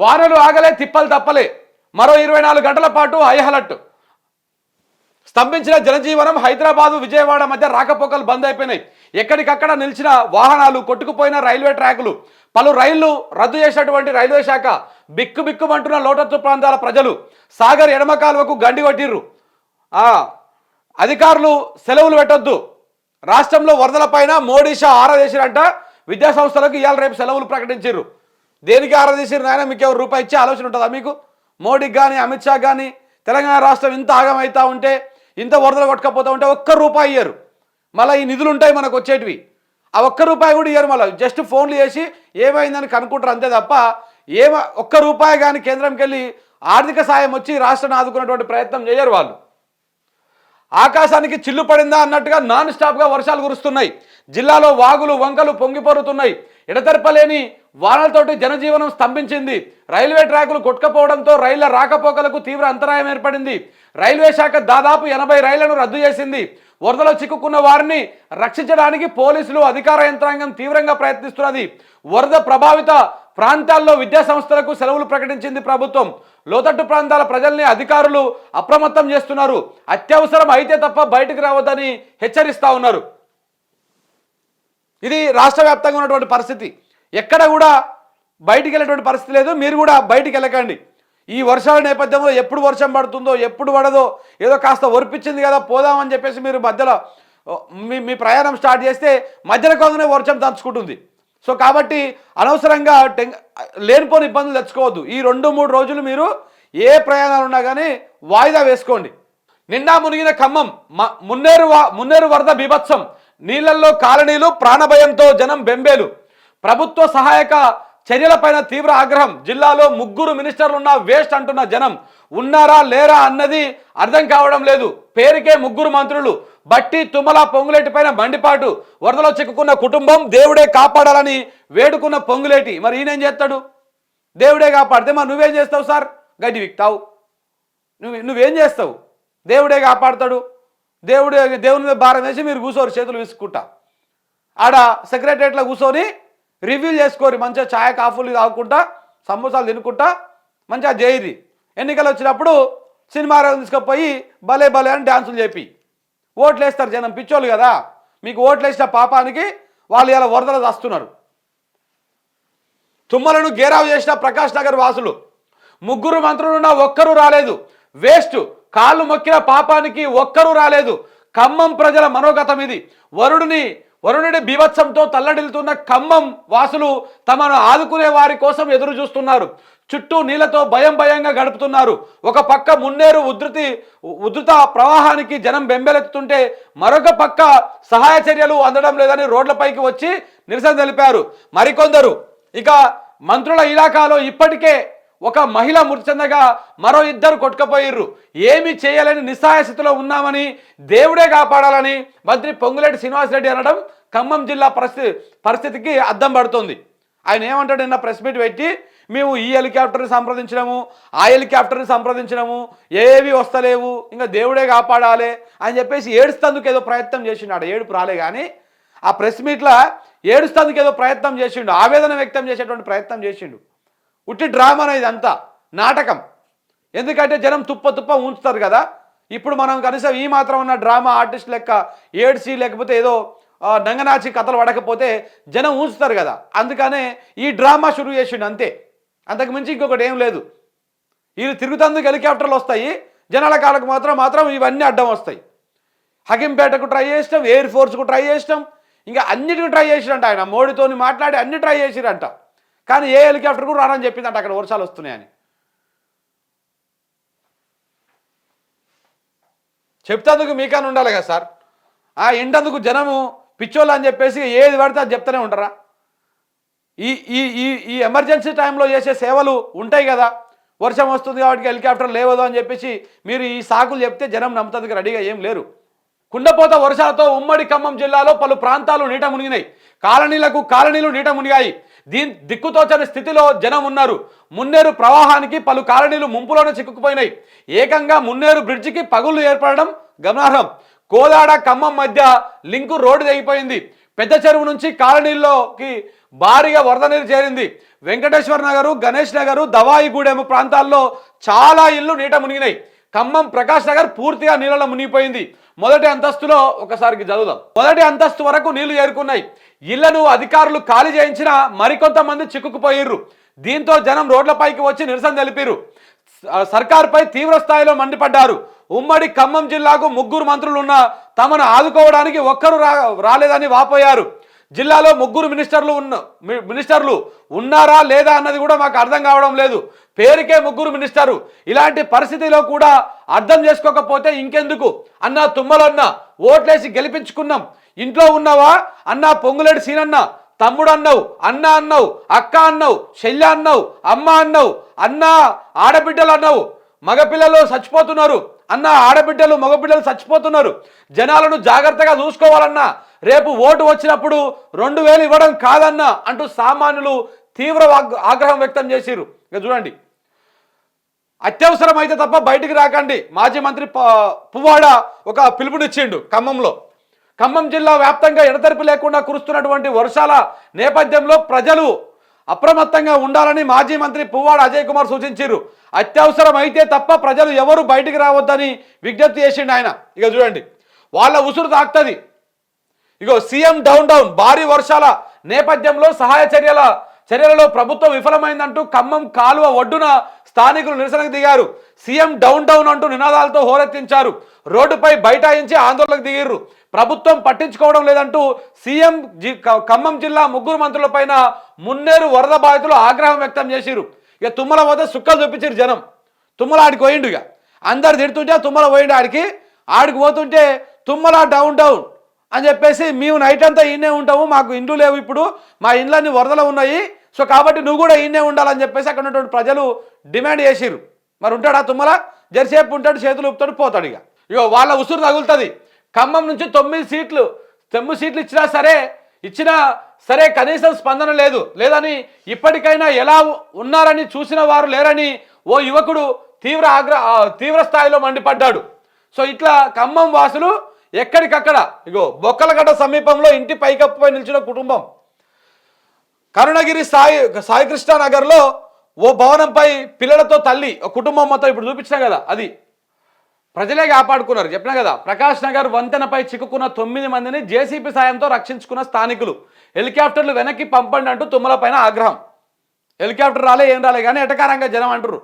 వానలు ఆగలే తిప్పలు తప్పలే. మరో ఇరవై నాలుగు గంటల పాటు హైహలట్ స్తంభించిన జనజీవనం హైదరాబాదు విజయవాడ మధ్య రాకపోకలు బంద్ అయిపోయినాయి. ఎక్కడికక్కడ నిలిచిన వాహనాలు కొట్టుకుపోయిన రైల్వే ట్రాకులు. పలు రైళ్ళు రద్దు చేసినటువంటి రైల్వే శాఖ బిక్కు బిక్కుమంటున్న లోటత్తు ప్రాంతాల ప్రజలు సాగర్ ఎడమ కాలువకు గండి కొట్టిర్రు. అధికారులు సెలవులు పెట్టొద్దు. రాష్ట్రంలో వరదలపైన మోడీ షా ఆరా విద్యా సంస్థలకు ఇవాళ రేపు సెలవులు ప్రకటించారు దేనికి ఆరాధించారు నాయన? మీకు ఎవరు రూపాయి ఇచ్చే ఆలోచన ఉంటుందా మీకు? మోడీకి కానీ అమిత్ షా కానీ తెలంగాణ రాష్ట్రం ఇంత ఆగమవుతా ఉంటే ఇంత వరదలు కొట్టుకపోతూ ఉంటే ఒక్క రూపాయి ఇయ్యరు. మళ్ళీ ఈ నిధులు ఉంటాయి మనకు వచ్చేటివి. ఆ ఒక్క రూపాయి కూడా ఇయ్యరు మళ్ళీ. జస్ట్ ఫోన్లు చేసి ఏమైందని కనుక్కుంటారు అంతే తప్ప ఏమ ఒక్క రూపాయి కానీ కేంద్రంకి వెళ్ళి ఆర్థిక సాయం వచ్చి రాష్ట్రాన్ని ఆదుకునేటువంటి ప్రయత్నం చేయరు వాళ్ళు. ఆకాశానికి చిల్లు పడిందా అన్నట్టుగా నాన్ స్టాప్గా వర్షాలు కురుస్తున్నాయి. జిల్లాలో వాగులు వంకలు పొంగిపోరుతున్నాయి. ఎడతెరపలేని వానలతోటి జనజీవనం స్తంభించింది. రైల్వే ట్రాకులు కొట్టుకపోవడంతో రైళ్ళ రాకపోకలకు తీవ్ర అంతరాయం ఏర్పడింది. రైల్వే శాఖ దాదాపు ఎనభై రైళ్ళను రద్దు చేసింది. వరదలో చిక్కుకున్న వారిని రక్షించడానికి పోలీసులు అధికార యంత్రాంగం తీవ్రంగా ప్రయత్నిస్తున్నది. వరద ప్రభావిత ప్రాంతాల్లో విద్యా సంస్థలకు సెలవులు ప్రకటించింది ప్రభుత్వం. లోతట్టు ప్రాంతాల ప్రజల్ని అధికారులు అప్రమత్తం చేస్తున్నారు. అత్యవసరం అయితే తప్ప బయటకు రావద్దని హెచ్చరిస్తా ఉన్నారు. ఇది రాష్ట్ర వ్యాప్తంగా ఉన్నటువంటి పరిస్థితి. ఎక్కడ కూడా బయటికి వెళ్ళేటువంటి పరిస్థితి లేదు. మీరు కూడా బయటికి వెళ్ళకండి. ఈ వర్షాల నేపథ్యంలో ఎప్పుడు వర్షం పడుతుందో ఎప్పుడు పడదో ఏదో కాస్త ఒరిపించింది కదా పోదామని చెప్పేసి మీరు మధ్యలో మీ మీ ప్రయాణం స్టార్ట్ చేస్తే మధ్యలో కొందనే వర్షం దంచుకుంటుంది సో కాబట్టి అనవసరంగా టెన్ లేనిపోని ఇబ్బందులు తెచ్చుకోవద్దు. ఈ రెండు మూడు రోజులు మీరు ఏ ప్రయాణాలు ఉన్నా కానీ వాయిదా వేసుకోండి. నిండా మునిగిన ఖమ్మం మున్నేరు వా- మున్నేరు వరద బీభత్సం నీళ్ళలో కాలనీలు ప్రాణభయంతో జనం బెంబేలు. ప్రభుత్వ సహాయక చర్యలపైన తీవ్ర ఆగ్రహం. జిల్లాలో ముగ్గురు మినిస్టర్లు ఉన్న వేస్ట్ అంటున్న జనం. ఉన్నారా లేరా అన్నది అర్థం కావడం లేదు. పేరుకే ముగ్గురు మంత్రులు. బట్టి తుమ్మల పొంగులేటి పైన మండిపాటు. వరదలో చిక్కుకున్న కుటుంబం దేవుడే కాపాడాలని వేడుకున్న పొంగులేటి. మరి ఈయనేం చేస్తాడు? దేవుడే కాపాడితే మరి నువ్వేం చేస్తావు సార్? గడ్డి విక్తావు. నువ్వు నువ్వేం చేస్తావు? దేవుడే కాపాడతాడు. దేవుడు దేవుని మీద భారం వేసి మీరు కూర్చోరు చేతులు విసుకుంటా ఆడ సెక్రటరియట్లో కూర్చొని రివ్యూ చేసుకోరు మంచిగా ఛాయ్ కాఫీలు తాగుకుంటా సమోసాలు తినుకుంటా మంచిగా చేయరి ఎన్నికలు వచ్చినప్పుడు సినిమా తీసుకుపోయి భలే భలే అని డ్యాన్సులు చెప్పి ఓట్లు వేస్తారు జనం పిచ్చోళ్ళు కదా. మీకు ఓట్లు వేసిన పాపానికి వాళ్ళు ఇలా వరదలు వస్తున్నారు తుమ్మలను గేరావు చేసిన ప్రకాష్ నగర్ వాసులు ముగ్గురు మంత్రులున్నా ఒక్కరూ రాలేదు. వేస్ట్ కాళ్ళు మొక్కిన పాపానికి ఒక్కరూ రాలేదు. ఖమ్మం ప్రజల మనోగతం ఇది. వరుడిని వరుణుడి బీభత్సంతో తల్లడిల్లుతున్న ఖమ్మం వాసులు తమను ఆదుకునే వారి కోసం ఎదురు చూస్తున్నారు. చుట్టూ నీళ్ళతో భయం భయంగా గడుపుతున్నారు. ఒక పక్క మున్నేరు ఉధృతి ఉధృత ప్రవాహానికి జనం బెంబెలెత్తుతుంటే మరొక పక్క సహాయ చర్యలు అందడం లేదని రోడ్లపైకి వచ్చి నిరసన తెలిపారు. మరికొందరు. ఇక మంత్రుల ఇలాకాలో ఇప్పటికే ఒక మహిళ మృతి చెందగా మరో ఇద్దరు కొట్టుకుపోయిర్రు. ఏమి చేయలేని నిస్సాయస్థితిలో ఉన్నామని దేవుడే కాపాడాలని మంత్రి పొంగులేటి శ్రీనివాసరెడ్డి అనడం ఖమ్మం జిల్లా పరిస్థితి పరిస్థితికి అద్దం పడుతుంది. ఆయన ఏమంటాడు? నిన్న ప్రెస్ మీట్ పెట్టి మేము ఈ హెలికాప్టర్ని సంప్రదించినాము ఆ హెలికాప్టర్ని సంప్రదించినాము ఏవి వస్తలేవు ఇంకా దేవుడే కాపాడాలి అని చెప్పేసి ఏడుస్తందుకు ఏదో ప్రయత్నం చేసిండు ఏడుపు రాలే కానీ ఆ ప్రెస్ మీట్లో ఏడుస్తందుకు ఏదో ప్రయత్నం చేసిండు ఆవేదన వ్యక్తం చేసేటువంటి ప్రయత్నం చేసిండు. ఉట్టి డ్రామా అనేది అంతా నాటకం. ఎందుకంటే జనం తుప్ప తుప్ప ఉంచుతారు కదా. ఇప్పుడు మనం కనీసం ఈ మాత్రం ఉన్న డ్రామా ఆర్టిస్ట్ లెక్క ఏడ్సి లేకపోతే ఏదో నంగనాచి కథలు పడకపోతే జనం ఉంచుతారు కదా. అందుకనే ఈ డ్రామా షురూ చేసిండు అంతే. అంతకు మించి ఇంకొకటి ఏం లేదు. వీళ్ళు తిరుగుతందుకు హెలికాప్టర్లు వస్తాయి. జనాల కాళ్ళకు మాత్రం మాత్రం ఇవన్నీ అడ్డం వస్తాయి. హకింపేటకు ట్రై చేసినాం ఎయిర్ ఫోర్స్కు ట్రై చేసినాం. ఇంకా అన్నిటికీ ట్రై చేసిరంట ఆయన. మోడీతోని మాట్లాడి అన్ని ట్రై చేసిరంట. కానీ ఏ హెలికాప్టర్ కూడా రానని చెప్పిందంట అక్కడ వర్షాలు వస్తున్నాయని. చెప్తేందుకు మీకన్నా ఉండాలి కదా సార్? ఆ ఇంటందుకు జనము పిచ్చోళ్ళు అని చెప్పేసి ఏది పడితే అది చెప్తూనే ఉంటారా? ఈ ఈ ఈ ఈ ఎమర్జెన్సీ టైంలో చేసే సేవలు ఉంటాయి కదా? వర్షం వస్తుంది కాబట్టి హెలికాప్టర్ లేవదు అని చెప్పేసి మీరు ఈ సాకులు చెప్తే జనం నమ్ముతందుకు రెడీగా ఏం లేరు. కుండపోత వర్షాలతో ఉమ్మడి ఖమ్మం జిల్లాలో పలు ప్రాంతాలు నీట మునిగినాయి. కాలనీలకు కాలనీలు నీట మునిగాయి. దీని దిక్కుతోచని స్థితిలో జనం ఉన్నారు. మున్నేరు ప్రవాహానికి పలు కాలనీలు ముంపులోనే చిక్కుకుపోయినాయి. ఏకంగా మున్నేరు బ్రిడ్జికి పగుళ్ళు ఏర్పడడం గమనార్హం. కోదాడ ఖమ్మం మధ్య లింకు రోడ్డు తెగిపోయింది. పెద్ద చెరువు నుంచి కాలనీల్లోకి భారీగా వరద నీరు చేరింది. వెంకటేశ్వర నగరు గణేష్ నగరు దవాయిగూడెం ప్రాంతాల్లో చాలా ఇల్లు నీట మునిగినాయి. ఖమ్మం ప్రకాష్ నగర్ పూర్తిగా నీళ్ళలో మునిగిపోయింది. మొదటి అంతస్తులో ఒకసారికి చదువుదాం. మొదటి అంతస్తు వరకు నీళ్ళు చేరుకున్నాయి ఇళ్ళను అధికారులు ఖాళీ చేయించినా మరికొంతమంది చిక్కుకుపోయిర్రు. దీంతో జనం రోడ్లపైకి వచ్చి నిరసన తెలిపారు. సర్కార్పై తీవ్ర స్థాయిలో మండిపడ్డారు. ఉమ్మడి ఖమ్మం జిల్లాకు ముగ్గురు మంత్రులు ఉన్న తమను ఆదుకోవడానికి ఒక్కరు రా రాలేదని వాపోయారు. జిల్లాలో ముగ్గురు మినిస్టర్లు ఉన్న మినిస్టర్లు ఉన్నారా లేదా అన్నది కూడా మాకు అర్థం కావడం లేదు. పేరుకే ముగ్గురు మినిస్టరు. ఇలాంటి పరిస్థితిలో కూడా అర్థం చేసుకోకపోతే ఇంకెందుకు? అన్న తుమ్మలన్న ఓట్లేసి గెలిపించుకున్నాం. ఇంట్లో ఉన్నావా? అన్న పొంగులేడు సీనన్న తమ్ముడు అన్నావు అన్న అన్నావు అక్క అన్నావు శల్య అన్నావు అమ్మ అన్నావు అన్న ఆడబిడ్డలు అన్నావు మగపిల్లలు చచ్చిపోతున్నారు. అన్న ఆడబిడ్డలు మగబిడ్డలు చచ్చిపోతున్నారు. జనాలను జాగ్రత్తగా చూసుకోవాలన్నా రేపు ఓటు వచ్చినప్పుడు రెండు వేలు ఇవ్వడం కాదన్న అంటూ సామాన్యులు తీవ్ర ఆగ్- ఆగ్రహం వ్యక్తం చేసిరు ఇక చూడండి. అత్యవసరం అయితే తప్ప బయటికి రాకండి. మాజీ మంత్రి పువ్వాడ ఒక పిలుపునిచ్చిండు ఖమ్మంలో. ఖమ్మం జిల్లా వ్యాప్తంగా ఎడతెరిపి లేకుండా కురుస్తున్నటువంటి వర్షాల నేపథ్యంలో ప్రజలు అప్రమత్తంగా ఉండాలని మాజీ మంత్రి పువ్వాడ అజయ్ కుమార్ సూచించారు అత్యవసరం అయితే తప్ప ప్రజలు ఎవరు బయటికి రావద్దని విజ్ఞప్తి చేసిండు ఆయన. ఇక చూడండి. వాళ్ళ ఉసురు తాకుతుంది. ఇగో సీఎం డౌన్ డౌన్ భారీ వర్షాల నేపథ్యంలో సహాయ చర్యల చర్యలలో ప్రభుత్వం విఫలమైందంటూ ఖమ్మం కాలువ ఒడ్డున స్థానికులు నిరసనకు దిగారు. సీఎం డౌన్ డౌన్ అంటూ నినాదాలతో హోరెత్తించారు. రోడ్డుపై బైఠాయించి ఆందోళనకు దిగిర్రు. ప్రభుత్వం పట్టించుకోవడం లేదంటూ సీఎం జి- ఖమ్మం జిల్లా ముగ్గురు మంత్రులపైన మున్నేరు వరద బాధితులు ఆగ్రహం వ్యక్తం చేసిరు ఇక తుమ్మల వద్ద సుక్కలు చూపించారు జనం. తుమ్మల ఆడికి పోయిండు ఇక. అందరు తిడుతుంటే తుమ్మల పోయిండు ఆడికి. ఆడికి పోతుంటే తుమ్మల డౌన్ డౌన్. అని చెప్పేసి మేము నైట్ అంతా ఈయనే ఉంటాము మాకు ఇండ్లు లేవు ఇప్పుడు మా ఇండ్లన్నీ వరదలు ఉన్నాయి. సో కాబట్టి నువ్వు కూడా ఈయనే ఉండాలని చెప్పేసి అక్కడ ఉన్నటువంటి ప్రజలు డిమాండ్ చేసిరు మరి ఉంటాడా తుమ్మల? జరసేపు ఉంటాడు చేతులు ఊపుతాడు పోతాడు ఇక. ఇగో వాళ్ళ ఉసురు తగులుతుంది. ఖమ్మం నుంచి తొమ్మిది సీట్లు తొమ్మిది సీట్లు ఇచ్చినా సరే ఇచ్చినా సరే కనీసం స్పందన లేదు. లేదని ఇప్పటికైనా ఎలా ఉన్నారని చూసిన వారు లేరని ఓ యువకుడు తీవ్ర ఆగ్ర తీవ్ర స్థాయిలో మండిపడ్డాడు. సో ఇట్లా ఖమ్మం వాసులు ఎక్కడికక్కడ? ఇగో బొక్కలగడ్డ సమీపంలో ఇంటి పైకప్పుపై నిలిచిన కుటుంబం. కరుణగిరి సాయి సాయికృష్ణ నగర్లో ఓ భవనంపై పిల్లలతో తల్లి ఒక కుటుంబం మొత్తం ఇప్పుడు చూపించిన కదా అది. ప్రజలే కాపాడుకున్నారు చెప్పినా కదా. ప్రకాష్ నగర్ వంతెనపై చిక్కుకున్న తొమ్మిది మందిని జేసీబీ సాయంతో రక్షించుకున్న స్థానికులు. హెలికాప్టర్లు వెనక్కి పంపండి అంటూ తుమ్మల పైన ఆగ్రహం. హెలికాప్టర్ రాలే ఏం రాలే కానీ ఎటకారంగా జనం అంటారు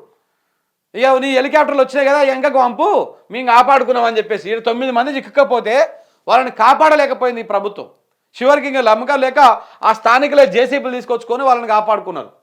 ఇక నీ హెలికాప్టర్లు వచ్చినాయి కదా ఎంకకు పంపు. మేము కాపాడుకున్నామని చెప్పేసి. ఈడ తొమ్మిది మంది చిక్కకపోతే వాళ్ళని కాపాడలేకపోయింది ఈ ప్రభుత్వం. చివరికి ఇంకా నమ్మకం లేక ఆ స్థానికులే జేసీబీలు తీసుకొచ్చుకొని వాళ్ళని కాపాడుకున్నారు.